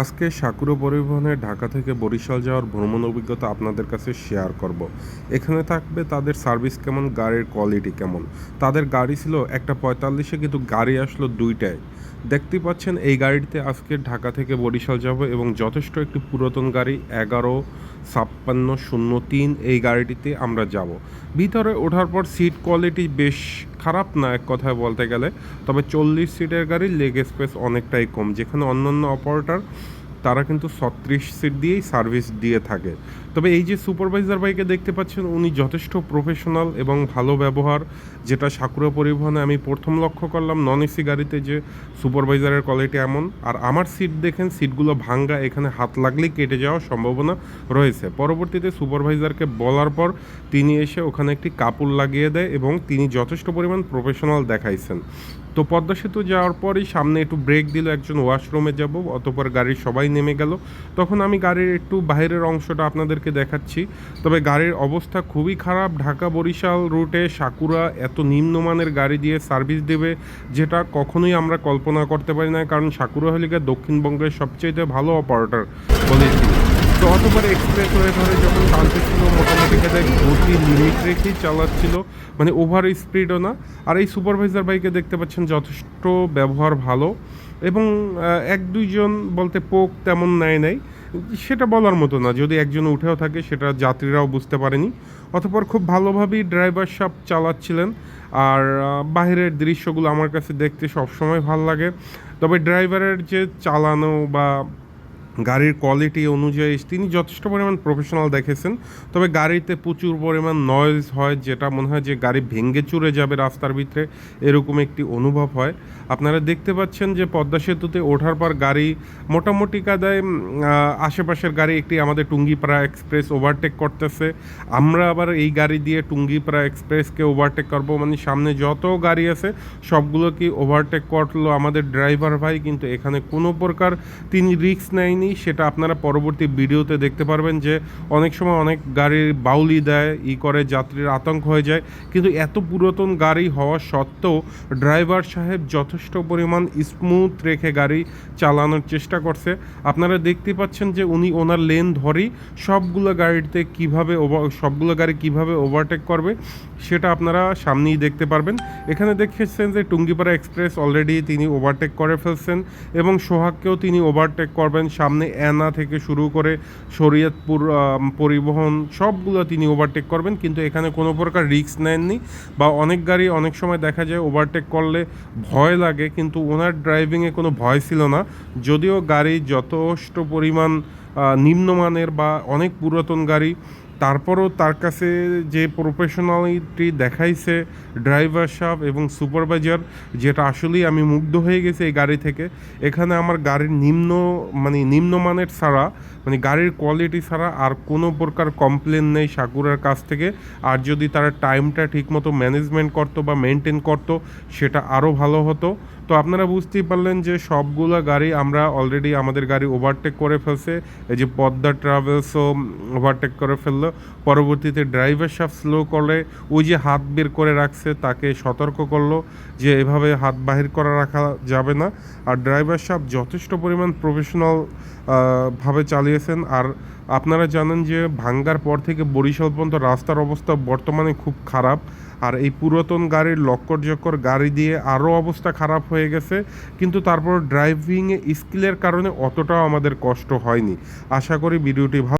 আজকে সাকুরো পরিবহনে ঢাকা থেকে বরিশাল যাওয়ার ভ্রমণ অভিজ্ঞতা আপনাদের কাছে শেয়ার করব। এখানে থাকবে তাদের সার্ভিস কেমন, গাড়ির কোয়ালিটি কেমন? তাদের গাড়ি ছিল একটা পঁয়তাল্লিশে, কিন্তু গাড়ি আসলো দুইটায়। দেখতে পাচ্ছেন এই গাড়িতে আজকে ঢাকা থেকে বরিশাল যাব এবং যথেষ্ট একটি পুরাতন গাড়ি, এগারো, ছাপ্পান্ন, শূন্য, তিন, এই গাড়িটিতে আমরা যাব। ভিতরে ওঠার পর সিট কোয়ালিটি বেশ খারাপ না এক কথায় বলতে গেলে। তবে চল্লিশ সিটের গাড়ির লেগ স্পেস অনেকটাই কম। যেখানে অন্যান্য অপারেটর তারা কিন্তু ছত্রিশ সিট দিয়েই সার্ভিস দিয়ে থাকে। তবে এই যে সুপারভাইজার বাইকে দেখতে পাচ্ছেন, উনি যথেষ্ট প্রফেশনাল এবং ভালো ব্যবহার। যেটা সাকুরা পরিবহনে আমি প্রথম লক্ষ্য করলাম নন এসি গাড়িতে যে সুপারভাইজারের কোয়ালিটি এমন। আর আমার সিট দেখেন, সিটগুলো ভাঙ্গা, এখানে হাত লাগলেই কেটে যাওয়ার সম্ভাবনা রয়েছে। পরবর্তীতে সুপারভাইজারকে বলার পর তিনি এসে ওখানে একটি কাপড় লাগিয়ে দেয় এবং তিনি যথেষ্ট পরিমাণ প্রফেশনাল দেখাইছেন। তো পদ্মা সেতু যাওয়ার পরই সামনে একটু ব্রেক দিল, একজন ওয়াশরুমে যাব, অতপর গাড়ির সবাই নেমে গেল। তখন আমি গাড়ির একটু বাইরের অংশটা আপনাদেরকে দেখাচ্ছি। তবে গাড়ির অবস্থা খুবই খারাপ। ঢাকা বরিশাল রুটে সাকুরা এত নিম্নমানের গাড়ি দিয়ে সার্ভিস দেবে, যেটা কখনোই আমরা কল্পনা করতে পারি না। কারণ সাকুরা হলিকা দক্ষিণবঙ্গের সবচেয়ে ভালো অপারেটর বলেছি তো অতপর এক্সপ্রেস হয়ে ধরে যখন টানতেছিল মোটামুটি খেতে গতি লিমিট রেখেই চালাচ্ছিল। মানে ওভার স্পিডও না। আর এই সুপারভাইজার বাইকে দেখতে পাচ্ছেন যথেষ্ট ব্যবহার ভালো। এবং এক দুইজন বলতে পোক তেমন নেয় নাই। সেটা বলার মতো না। যদি একজন উঠেও থাকে সেটা যাত্রীরাও বুঝতে পারেনি। অতপর খুব ভালোভাবেই ড্রাইভার সাপ চালাচ্ছিলেন। আর আহ, বাইরের দৃশ্যগুলো আমার কাছে দেখতে সবসময় ভালো লাগে। তবে ড্রাইভারের যে চালানো বা গাড়ির কোয়ালিটি অনুযায়ী তিনি যথেষ্ট পরিমাণ প্রফেশনাল দেখেছেন। তবে গাড়িতে প্রচুর পরিমাণ নয়েজ হয়, যেটা মনে হয় যে গাড়ি ভেঙে চুরে যাবে রাস্তার ভিতরে, এরকম একটি অনুভব হয়। আপনারা দেখতে পাচ্ছেন যে পদ্মা সেতুতে ওঠার পর গাড়ি মোটামুটি কাদায় আশেপাশের গাড়ি একটি আমাদের টুঙ্গিপাড়া এক্সপ্রেস ওভারটেক করতেছে। আমরা আবার এই গাড়ি দিয়ে টুঙ্গিপাড়া এক্সপ্রেসকে ওভারটেক করব। মানে সামনে যত গাড়ি আছে, সবগুলোকে ওভারটেক করল আমাদের ড্রাইভার ভাই, কিন্তু এখানে কোনো প্রকার তিনি রিস্ক নেয়নি। সেটা আপনারা পরবর্তী ভিডিওতে দেখতে পারবেন যে অনেক সময় অনেক গাড়ির বাউলি দেয়, ই করে, যাত্রীর আতঙ্ক হয়ে যায়। কিন্তু এত পুরাতন গাড়ি হওয়া সত্ত্বেও ড্রাইভার সাহেব যথেষ্ট পরিমাণ স্মুথ রেখে গাড়ি চালানোর চেষ্টা করছে। আপনারা দেখতে পাচ্ছেন যে উনি ওনার লেন ধরেই সবগুলো গাড়িতে কীভাবে সবগুলো গাড়ি কীভাবে ওভারটেক করবে, সেটা আপনারা সামনেই দেখতে পারবেন। এখানে দেখেছেন যে টুঙ্গিপাড়া এক্সপ্রেস অলরেডি তিনি ওভারটেক করে ফেলছেন এবং সোহাগকেও তিনি ওভারটেক করবেন সামনে। অ্যানা থেকে শুরু করে শরীয়তপুর পরিবহন সবগুলো তিনি ওভারটেক করবেন। কিন্তু এখানে কোনো প্রকার রিস্ক নেননি বা অনেক গাড়ি অনেক সময় দেখা যায় ওভারটেক করলে ভয় লাগে, কিন্তু ওনার ড্রাইভিংয়ে কোনো ভয় ছিল না। যদিও গাড়ি যথেষ্ট পরিমাণ নিম্নমানের বা অনেক পুরাতন গাড়ি তারপরও তার কাছে যে প্রফেশনালিটি দেখাইছে ড্রাইভার সাহেব এবং সুপারভাইজার যেটা আসলেই আমি মুগ্ধ হয়ে গেছি এই গাড়ি থেকে। এখানে আমার গাড়ির নিম্ন মানে নিম্নমানের ছাড়া মানে গাড়ির কোয়ালিটি ছাড়া আর কোনো প্রকার কমপ্লেন নেই সাকুরার কাছ থেকে। আর যদি তারা টাইমটা ঠিকমতো ম্যানেজমেন্ট করতো বা মেনটেন করতো, সেটা আরও ভালো হতো। তো আপনারা বুঝতেই পারলেন যে সবগুলো গাড়ি আমরা অলরেডি আমাদের গাড়ি ওভারটেক করে ফেলছে। এই যে পদ্মা ট্রাভেলসও ওভারটেক করে ফেলল। পরবর্তীতে ড্রাইভার সাহেব স্লো করলে ওই যে হাত বের করে রাখছে, তাকে সতর্ক করল যে এভাবে হাত বাহির করা রাখা যাবে না। আর ড্রাইভার সাহেব যথেষ্ট পরিমাণ প্রফেশনাল ভাবে চালিয়েছেন। আর আপনারা জানেন যে ভাঙ্গার পর থেকে বরিশাল পর্যন্ত রাস্তার অবস্থা বর্তমানে খুব খারাপ। আর এই পুরাতন গাড়ির লক্কর জক্কর গাড়ি দিয়ে আরও অবস্থা খারাপ হয়ে গেছে। কিন্তু তারপর ড্রাইভিং স্কিলের কারণে অতটাও আমাদের কষ্ট হয়নি। আশা করি ভিডিওটি ভালো